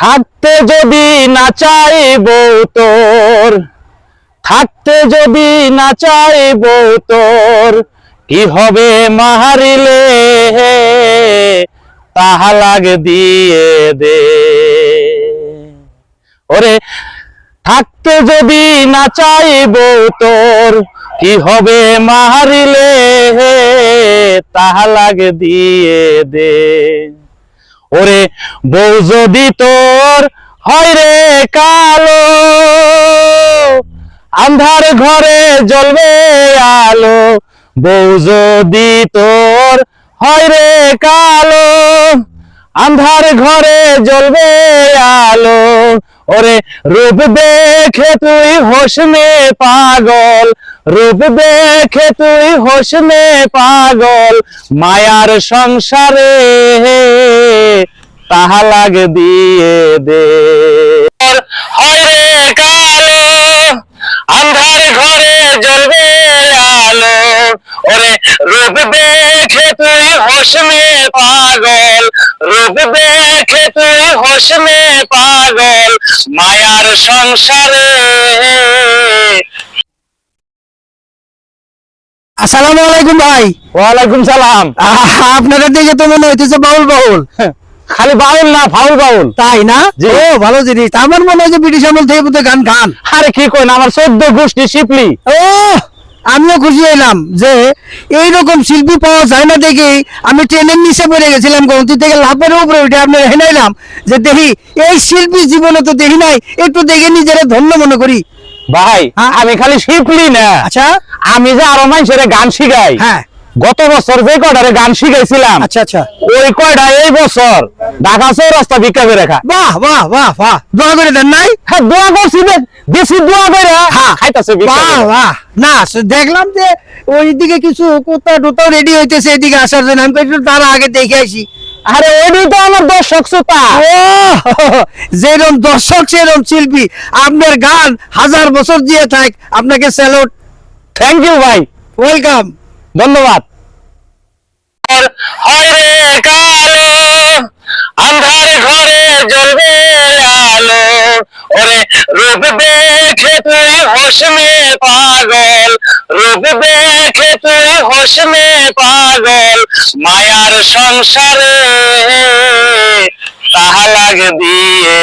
থাকতে যদি না চাইব তোর, থাকতে যদি না চাইব তোর, কি হবে মারিলে তাহা লাগে দিয়ে দে। ওরে, থাকতে যদি না চাইব তোর, কি হবে মারিলে তাহা লাগে দিয়ে দে। ওরে বউ যদি তোর হয় রে কালো, আন্ধার ঘরে জ্বলবে আলো, বউ যদি তোর হয় রে কালো, আন্ধার ঘরে জ্বলবে আলো, ওরে রূপ দেখে তুই হোসনে পাগল রূপ দেখে তুই হোসনে পাগল, মায়ার সংসারে তাহা লাগে দিয়ে দে। কালো, আন্ধার ঘরে জ্বলবে আলো। ওরে রূপ দেখে তুই হোসনে পাগল, রূপ দেখে তুই হোসনে পাগল, মায়ার সংসারে আসসালামু আলাইকুম ভাই। ওয়ালাইকুম সালাম। আহ, আপনাদের দিকে তো মনে হইতেছে বাউল বাউল। খালি বাউল না ফাউল বাউল। তাই না। ও ভালো জিনিস। আমার মনে হয় যে ব্রিটিশ আমল থেকে বোধহয় গান খান। আরে কি কই না আমার চোদ্দ গোষ্ঠী শিপলি ও আমিও খুশি হইলাম যে এইরকম শিল্পী পাওয়া যায় না দেখি। আমি ট্রেনের নিচে পড়ে গেছিলাম গন্তি থেকে লাভের উপরে উঠে আপনার হেনাইলাম। যে দেখি এই শিল্পী জীবনে তো দেখি নাই একটু দেখে নিজেরা ধন্য মনে করি। ভাই হ্যাঁ? আমি খালি শিপলি না। আচ্ছা। আমি যে আরও মানুষের গান শিখাই হ্যাঁ। গত বছর যে কয়টারে গান শিখাইছিলাম আচ্ছা আচ্ছা। ওই কয়টা এই বছর ঢাকা চৌরাস্তা ভিক্ষা করে রাখা বাহ বাহ বাহ বাহ। দোয়া করে দেন নাই? হ্যাঁ দোয়া করছি বে- বেশি দোয়া করে হ্যাঁ। খাইতাছে বাহ বাহ। না দেখলাম যে ওইদিকে কিছু কোথা টোথাও রেডি হইতেছে এদিকে আসার জন্য। আমি তারা আগে দেখে আসি। আরে ওইটাই তো আমার দর্শক শ্রোতা। যেরকম দর্শক সেরকম শিল্পী। আপনার গান হাজার বছর দিয়ে থাক আপনাকে স্যালুট থ্যাংক ইউ ভাই। ওয়েলকাম ধন্যবাদ। হয় রে কালো আন্ধার ঘরে জ্বলবে আলো। ওরে রূপ দেখে তুই পাগল। রূপ দেখে তুই হোসনে পাগল মায়ার সংসারে তাহা লাগে দিয়ে।